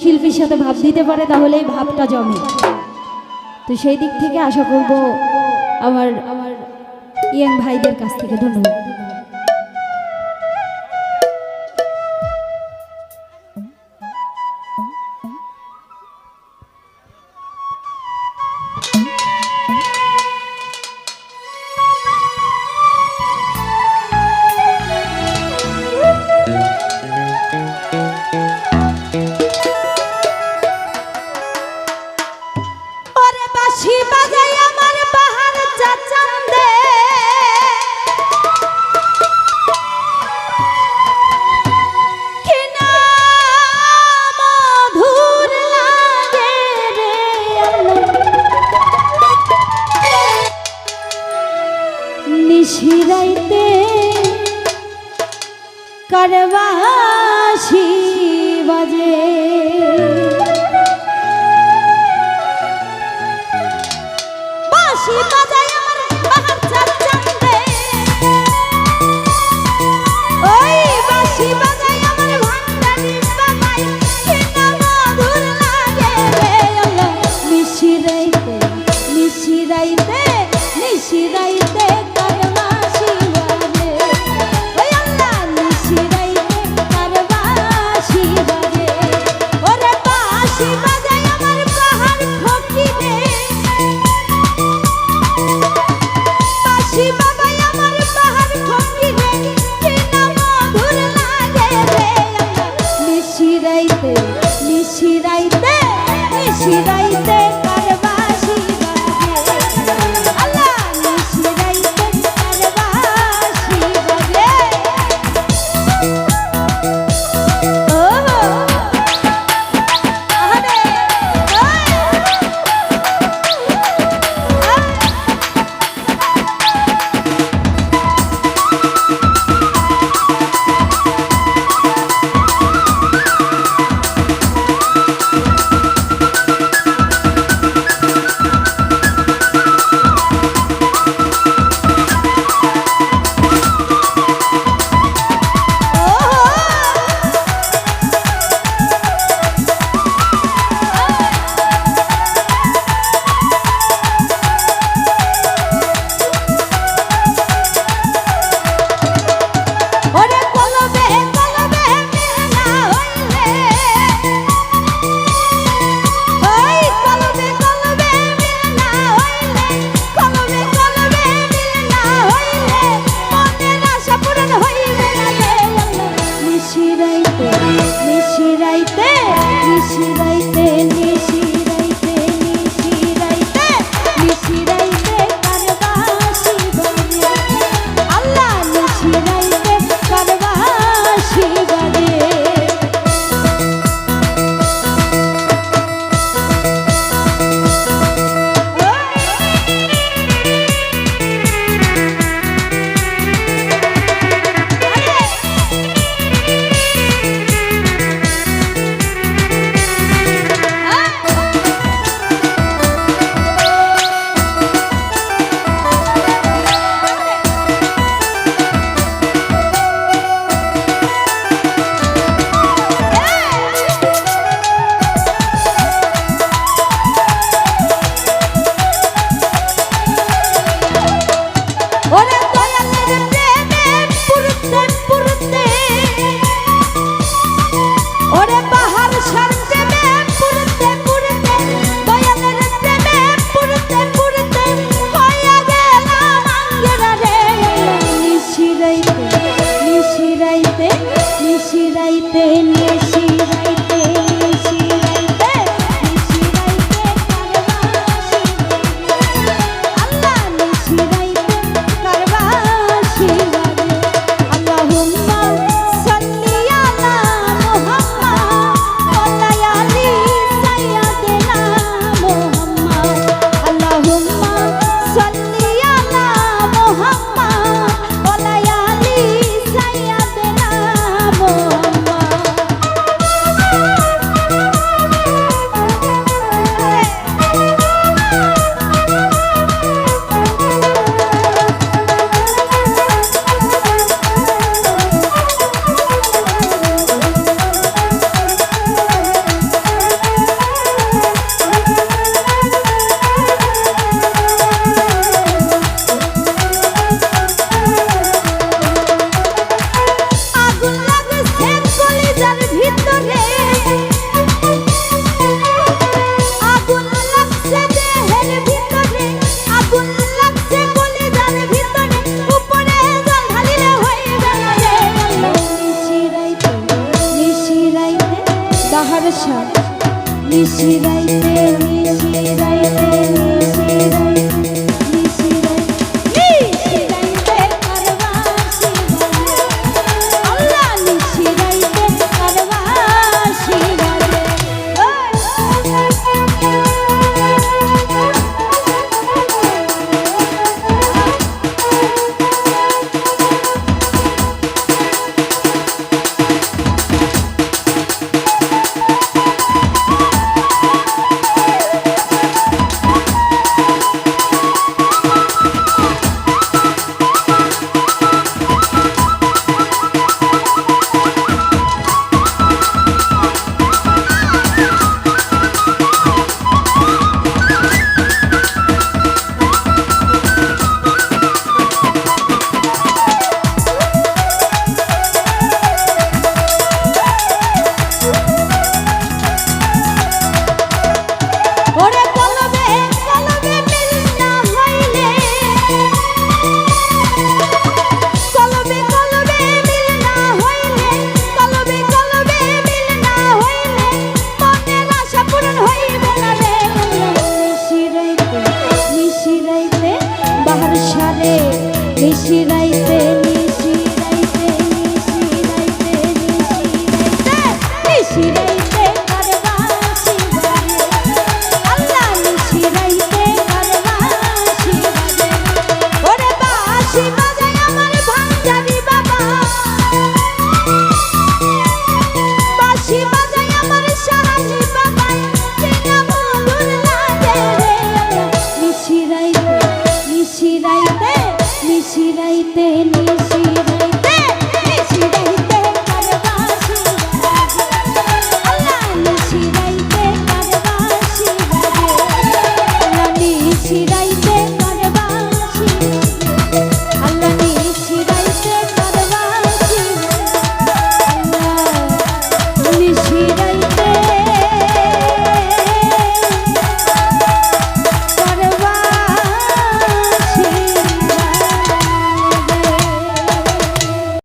শিল্পীর সাথে ভাব দিতে পারে, তাহলে এই ভাবটা জমে। তো সেই দিক থেকে আশা করব আমার আমার ইয়ং ভাইদের কাছ থেকে ধন্যবাদ। করবা রাইতে নিশি রাইতে নিশি রাইতে দিতে নেশি আশা নিশিরাইতে নিশিরাইতে নিশিরাইতে